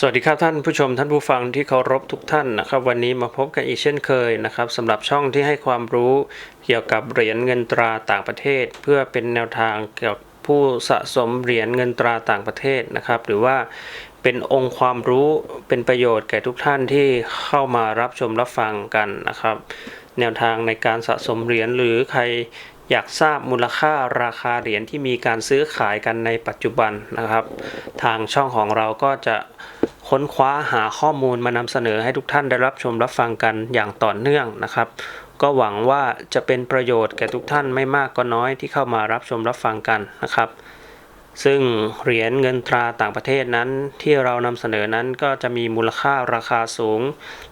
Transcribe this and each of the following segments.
สวัสดีครับท่านผู้ชมท่านผู้ฟังที่เคารพทุกท่านนะครับ วันนี้มาพบกันอีกเช่นเคยนะครับสำหรับช่องที่ให้ความรู้เกี่ยวกับเหรียญเงินตราต่างประเทศ เพื่อเป็นแนวทางเกี่ยวกับผู้สะสมเหรียญเงินตราต่างประเทศนะครับ หรือว่าเป็นองค์ความรู้เป็นประโยชน์แก่ทุกท่านที่เข้ามารับชมรับฟังกันนะครับ แนวทางในการสะสมเหรียญหรือใคร อยากทราบมูลค่าราคาเหรียญที่มีการซื้อขายกันในปัจจุบันนะครับ ทางช่องของเราก็จะค้นคว้าหาข้อมูลมานำเสนอให้ทุกท่านได้รับชมรับฟังกันอย่างต่อเนื่องนะครับ ก็หวังว่าจะเป็นประโยชน์แก่ทุกท่านไม่มากก็น้อยที่เข้ามารับชมรับฟังกันนะครับ ซึ่งเหรียญเงินตราต่างประเทศนั้นที่เรานำเสนอนั้นก็จะมีมูลค่าราคาสูง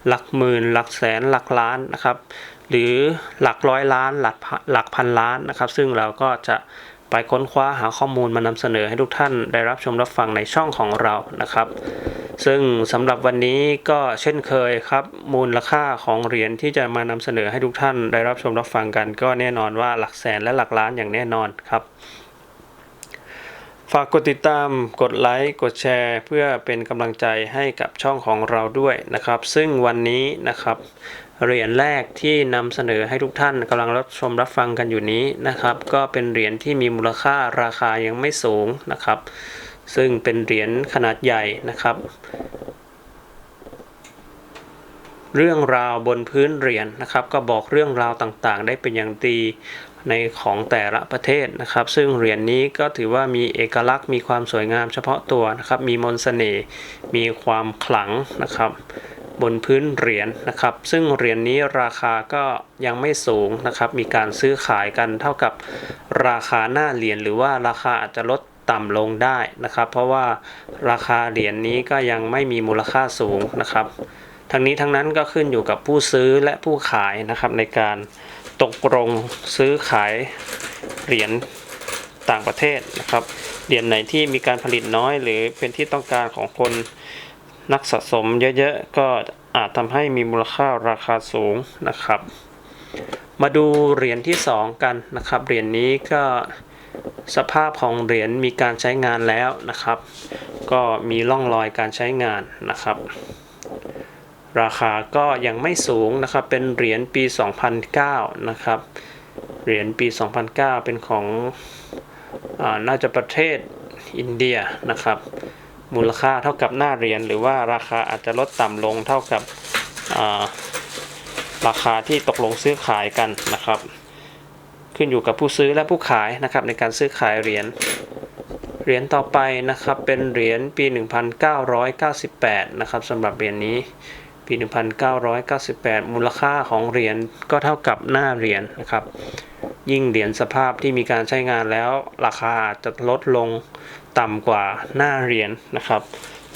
หลักหมื่น หลักแสนหลักล้านนะครับ หรือหลักร้อยล้านหลักพันหลักพันล้านนะครับ ซึ่งเราก็จะไปค้นคว้าหาข้อมูลมานำเสนอให้ทุกท่านได้รับชมรับฟังในช่องของเรานะครับ ซึ่งสำหรับวันนี้ก็เช่นเคยครับ มูลค่าของเหรียญที่จะมานำเสนอให้ทุกท่านได้รับชมรับฟังกัน ก็แน่นอนว่าหลักแสนและหลักล้านอย่างแน่นอนครับ ฝากกดติดตามกดไลค์กดแชร์ เพื่อเป็นกำลังใจให้กับช่องของเราด้วยนะครับ ซึ่งวันนี้นะครับ เหรียญแรกที่นำเสนอให้ทุกท่านกำลังรับชมรับฟังกันอยู่นี้นะครับ ก็เป็นเหรียญที่มีมูลค่าราคายังไม่สูงนะครับ ซึ่งเป็นเหรียญขนาดใหญ่นะครับ เรื่องราวบนพื้นเหรียญนะครับ ก็บอกเรื่องราวต่างๆ ได้เป็นอย่างดีในของแต่ละประเทศนะครับ ซึ่งเหรียญนี้ก็ถือว่ามีเอกลักษณ์มีความสวยงามเฉพาะตัวนะครับ มีมนต์เสน่ห์มีความขลังนะครับ บนพื้นเหรียญนะครับ ซึ่งเหรียญนี้ราคาก็ยังไม่สูงนะครับ มีการซื้อขายกันเท่ากับราคาหน้าเหรียญหรือว่าราคาอาจจะลดต่ำลงได้นะครับ เพราะว่าราคาเหรียญนี้ก็ยังไม่มีมูลค่าสูงนะครับทั้งนี้ทั้งนั้นก็ขึ้นอยู่กับผู้ซื้อและผู้ขายนะครับ ในการตกลงซื้อขายเหรียญต่างประเทศนะครับเหรียญไหนที่มีการผลิตน้อย หรือเป็นที่ต้องการของคน นักสะสมเยอะๆ ก็อาจทำให้มีมูลค่าราคาสูงนะครับ มาดูเหรียญที่ 2 กันนะครับ เหรียญนี้ก็สภาพของเหรียญมีการใช้งานแล้วนะครับ ก็มีร่องรอยการใช้งานนะครับ ราคาก็ยังไม่สูงนะครับ เป็นเหรียญปี 2009 นะครับ เหรียญปี 2009 เป็นของอน่าจะประเทศอินเดียนะครับ มูลค่าเท่ากับหน้าเหรียญหรือว่าราคาอาจจะลดต่ำลงเท่ากับาราคาที่ตกลงซื้อขายกันนะครับ ขึ้นอยู่กับผู้ซื้อและผู้ขายนะครับในการซื้อขายเหรียญเหรียญต่อไปนะครับเป็นเหรียญปี 1998 นะครับสำหรับเหรียญนี้ปี 1998 มูลค่าของเหรียญก็เท่ากับหน้าเหรียญนะครับ ยิ่งเหรียญสภาพที่มีการใช้งานแล้วราคาอาจจะลดลง ต่ำกว่าหน้าเหรียญนะครับ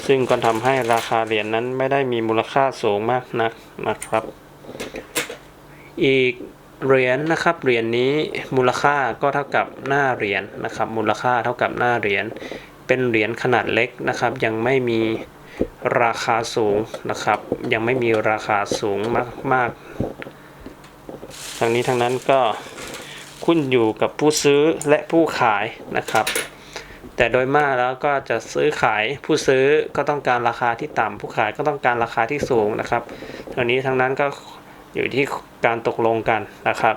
ซึ่งก็ทำให้ราคาเหรียญนั้นไม่ได้มีมูลค่าสูงมากนักนะครับ อีกเหรียญนะครับเหรียญนี้มูลค่าก็เท่ากับหน้าเหรียญนะครับ มูลค่าเท่ากับหน้าเหรียญเป็นเหรียญขนาดเล็กนะครับ ยังไม่มีราคาสูงนะครับ ยังไม่มีราคาสูงมากมากทั้งนี้ทั้งนั้นก็ขึ้นอยู่กับผู้ซื้อและผู้ขายนะครับ แต่โดยมากแล้วก็จะซื้อขายผู้ซื้อก็ต้องการราคาที่ต่ำผู้ขายก็ต้องการราคาที่สูงนะครับทั้งนี้ทั้งนั้นก็อยู่ที่การตกลงกันนะครับ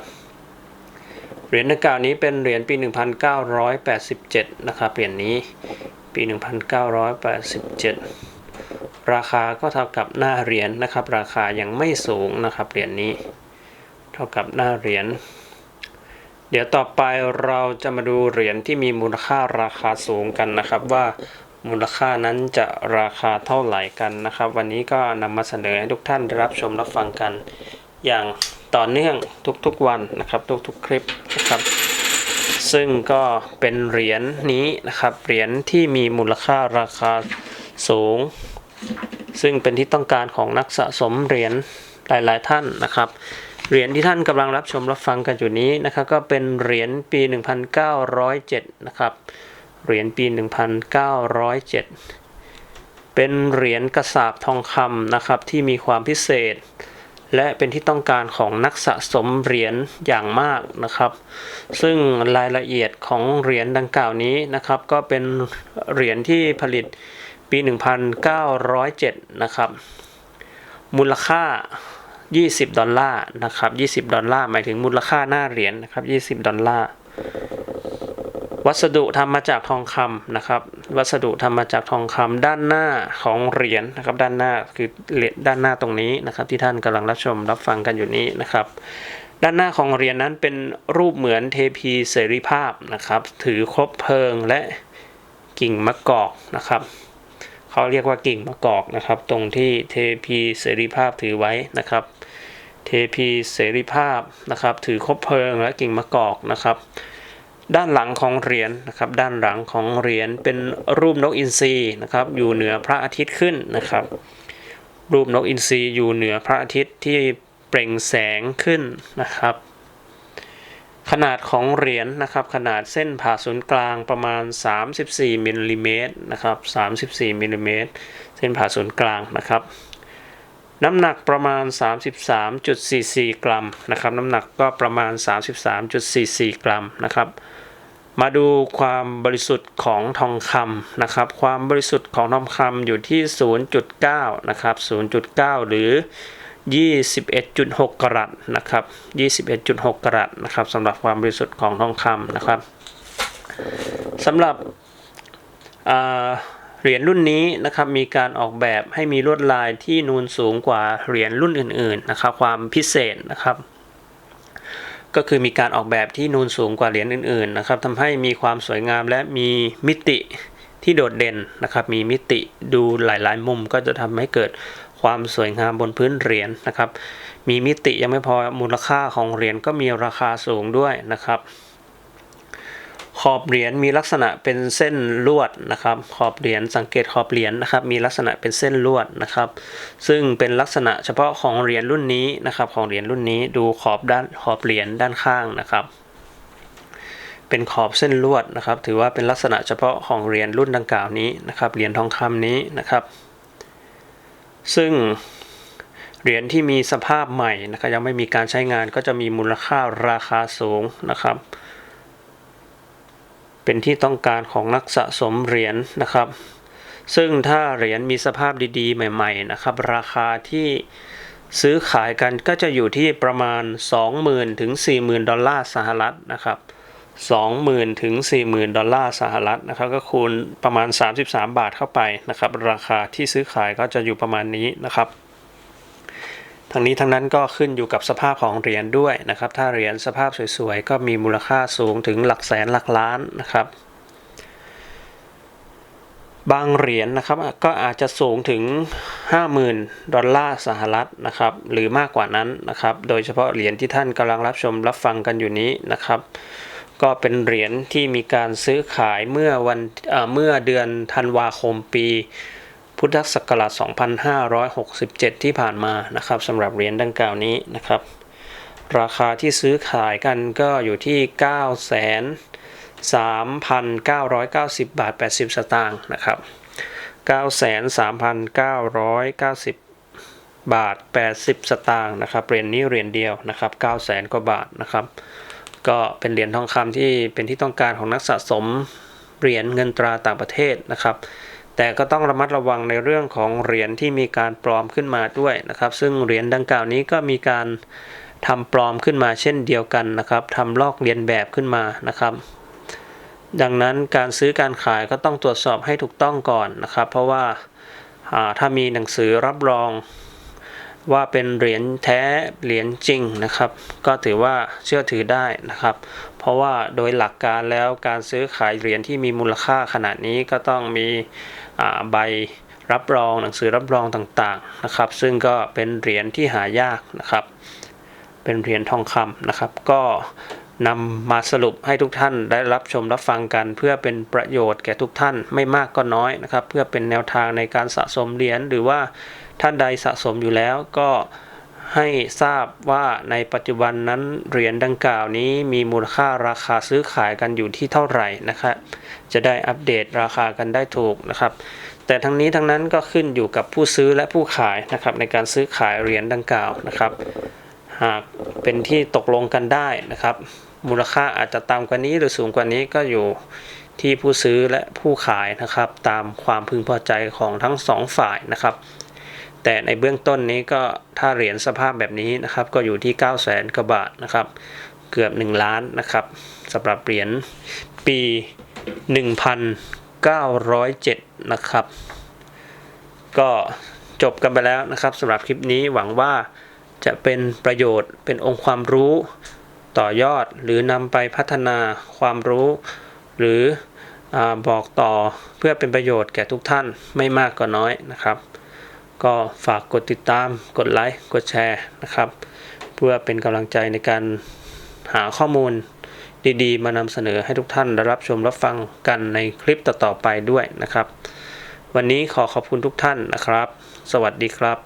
เหรียญดังกล่าวนี้เป็นเหรียญปี 1987 นะครับเหรียญนี้ปี 1987 ราคาก็เท่ากับหน้าเหรียญนะครับ ราคายังไม่สูงนะครับเหรียญนี้ เท่ากับหน้าเหรียญ เดี๋ยวต่อไปเราจะมาดูเหรียญที่มีมูลค่าราคาสูงกันนะครับว่ามูลค่านั้นจะราคาเท่าไหร่กันนะครับ วันนี้ก็นำมาเสนอให้ทุกท่านได้รับชมรับฟังกัน อย่างต่อเนื่องทุกๆวันนะครับทุกๆคลิปนะครับซึ่งก็เป็นเหรียญนี้นะครับเหรียญที่มีมูลค่าราคาสูง ซึ่งเป็นที่ต้องการของนักสะสมเหรียญหลายๆท่านนะครับ เหรียญที่ท่านกำลังรับชมรับฟังกันอยู่นี้นะครับ ก็เป็นเหรียญปี 1907 นะครับ เหรียญปี 1907 เป็นเหรียญกระสาบทองคำนะครับที่มีความพิเศษ และเป็นที่ต้องการของนักสะสมเหรียญอย่างมากนะครับ ซึ่งรายละเอียดของเหรียญดังกล่าวนี้นะครับ ก็เป็นเหรียญที่ผลิตปี 1907 นะครับ มูลค่า 20 ดอลลาร์นะครับ 20 ดอลลาร์ หมายถึงมูลค่าหน้าเหรียญนะครับ 20 ดอลลาร์ วัสดุทำมาจากทองคำนะครับ วัสดุทำมาจากทองคำด้านหน้าของเหรียญนะครับ ด้านหน้าคือเหรียญด้านหน้าตรงนี้นะครับ ที่ท่านกำลังรับชมรับฟังกันอยู่นี้นะครับ ด้านหน้าของเหรียญนั้นเป็นรูปเหมือนเทพีเสรีภาพนะครับ ถือครบเพลิงและกิ่งมะกอกนะครับเขาเรียกว่ากิ่งมะกอกนะครับ ตรงที่เทพีเสรีภาพถือไว้นะครับ เทพีเสรีภาพนะครับ ถือคบเพลิงและกิ่งมะกอกนะครับ ด้านหลังของเหรียญนะครับ ด้านหลังของเหรียญเป็นรูปนกอินทรีนะครับ อยู่เหนือพระอาทิตย์ขึ้นนะครับ รูปนกอินทรีอยู่เหนือพระอาทิตย์ที่เปล่งแสงขึ้นนะครับ ขนาดของเหรียญนะครับ ขนาดเส้นผ่าศูนย์กลางประมาณ 34มิลลิเมตรนะครับ34มิลลิเมตรเส้นผ่าศูนย์กลางนะครับ น้ำหนักประมาณ 33.44 กรัมนะครับน้ำหนักก็ประมาณ 33.44 กรัมนะครับ มาดูความบริสุทธิ์ของทองคำนะครับ ความบริสุทธิ์ของทองคำอยู่ที่ 0.9 นะครับ 0.9 หรือ 21.6 กรัตนะครับ 21.6 กรัตนะครับสำหรับความบริสุทธิ์ของทองคำนะครับสำหรับ เหรียญรุ่นนี้นะครับมีการออกแบบให้มีลวดลายที่นูนสูงกว่าเหรียญรุ่นอื่นๆนะครับความพิเศษนะครับ ก็คือมีการออกแบบที่นูนสูงกว่าเหรียญอื่นๆนะครับทำให้มีความสวยงามและมีมิติที่โดดเด่นนะครับ มีมิติดูหลายๆ มุมก็จะทำให้เกิดความสวยงามบนพื้นเหรียญนะครับ มีมิติยังไม่พอมูลค่าของเหรียญก็มีราคาสูงด้วยนะครับ ขอบเหรียญมีลักษณะเป็นเส้นลวดนะครับ ขอบเหรียญสังเกตขอบเหรียญนะครับ มีลักษณะเป็นเส้นลวดนะครับ ซึ่งเป็นลักษณะเฉพาะของเหรียญรุ่นนี้นะครับ ของเหรียญรุ่นนี้ดูขอบด้านขอบเหรียญด้านข้างนะครับ เป็นขอบเส้นลวดนะครับ ถือว่าเป็นลักษณะเฉพาะของเหรียญรุ่นดังกล่าวนี้นะครับ เหรียญทองคำนี้นะครับ ซึ่งเหรียญที่มีสภาพใหม่นะครับ ยังไม่มีการใช้งานก็จะมีมูลค่าราคาสูงนะครับ เป็นที่ต้องการของนักสะสมเหรียญนะครับ ซึ่งถ้าเหรียญมีสภาพดีๆ ใหม่ๆนะครับ ราคาที่ซื้อขายกันก็จะอยู่ที่ประมาณ 20,000ถึง40,000 ดอลลาร์สหรัฐนะครับ20,000ถึง40,000 ดอลลาร์สหรัฐนะครับ ก็คูณประมาณ 33 บาทเข้าไปนะครับ ราคาที่ซื้อขายก็จะอยู่ประมาณนี้นะครับ ทั้งนี้ทั้งนั้นก็ขึ้นอยู่กับสภาพของเหรียญด้วยนะครับ ถ้าเหรียญสภาพสวยๆ ก็มีมูลค่าสูงถึงหลักแสนหลักล้านนะครับ บางเหรียญนะครับก็อาจจะสูงถึง 50,000 ดอลลาร์สหรัฐนะครับ หรือมากกว่านั้นนะครับ โดยเฉพาะเหรียญที่ท่านกำลังรับชมรับฟังกันอยู่นี้นะครับ ก็เป็นเหรียญที่มีการซื้อขายเมื่อวันเมื่อเดือนธันวาคมปี พุทธศักราช 2567 ที่ผ่านมานะครับสำหรับเหรียญดังกล่าวนี้นะครับ ราคาที่ซื้อขายกันก็อยู่ที่9 3,990 บาท 80 สตางค์นะครับ 9,3,990 บาท 80 สตางค์นะครับเหรียญนี้เหรียญเดียวนะครับ900,000กว่าบาทนะครับ ก็เป็นเหรียญทองคำที่เป็นที่ต้องการของนักสะสมเหรียญเงินตราต่างประเทศนะครับ แต่ก็ต้องระมัดระวังในเรื่องของเหรียญที่มีการปลอมขึ้นมาด้วยนะครับ ซึ่งเหรียญดังกล่าวนี้ก็มีการทำปลอมขึ้นมาเช่นเดียวกันนะครับทำลอกเลียนแบบขึ้นมานะครับดังนั้นการซื้อการขายก็ต้องตรวจสอบให้ถูกต้องก่อนนะครับ เพราะว่าถ้ามีหนังสือรับรอง ว่าเป็นเหรียญแท้เหรียญจริงนะครับ ก็ถือว่าเชื่อถือได้นะครับ เพราะว่าโดยหลักการแล้วการซื้อขายเหรียญที่มีมูลค่าขนาดนี้ก็ต้องมีใบรับรองหนังสือรับรองต่างๆนะครับ ซึ่งก็เป็นเหรียญที่หายากนะครับ เป็นเหรียญทองคำนะครับ ก็นำมาสรุปให้ทุกท่านได้รับชมรับฟังกัน เพื่อเป็นประโยชน์แก่ทุกท่านไม่มากก็น้อยนะครับ เพื่อเป็นแนวทางในการสะสมเหรียญหรือว่า ท่านใดสะสมอยู่แล้วก็ให้ทราบว่าในปัจจุบันนั้นเหรียญดังกล่าวนี้มีมูลค่าราคาซื้อขายกันอยู่ที่เท่าไหร่นะครับจะได้อัปเดตราคากันได้ถูกนะครับ แต่ทั้งนี้ทั้งนั้นก็ขึ้นอยู่กับผู้ซื้อและผู้ขายนะครับในการซื้อขายเหรียญดังกล่าวนะครับ หากเป็นที่ตกลงกันได้นะครับ มูลค่าอาจจะต่ำกว่านี้หรือสูงกว่านี้ก็อยู่ที่ผู้ซื้อและผู้ขายนะครับ ตามความพึงพอใจของทั้งสองฝ่ายนะครับ แต่ในเบื้องต้นนี้ก็ถ้าเหรียญสภาพแบบนี้นะครับ ก็อยู่ที่ 9 0 0 0 0 0กว่าบาทนะครับ เกือบ 1 ล้านนะครับสำหรับเหรียญปี 1907 นะครับ ก็จบกันไปแล้วนะครับสำหรับคลิปนี้หวังว่าจะเป็นประโยชน์เป็นองค์ความรู้ต่อยอดหรือนำไปพัฒนาความรู้ หรืออบอกต่อเพื่อเป็นประโยชน์แก่ทุกท่านไม่มากก็น้อยนะครับ ก็ฝากกดติดตาม กดไลค์ กดแชร์นะครับ เพื่อเป็นกำลังใจในการหาข้อมูลดีๆ มานำเสนอให้ทุกท่านได้รับชมรับฟังกันในคลิปต่อๆไปด้วยนะครับ วันนี้ขอขอบคุณทุกท่านนะครับ สวัสดีครับ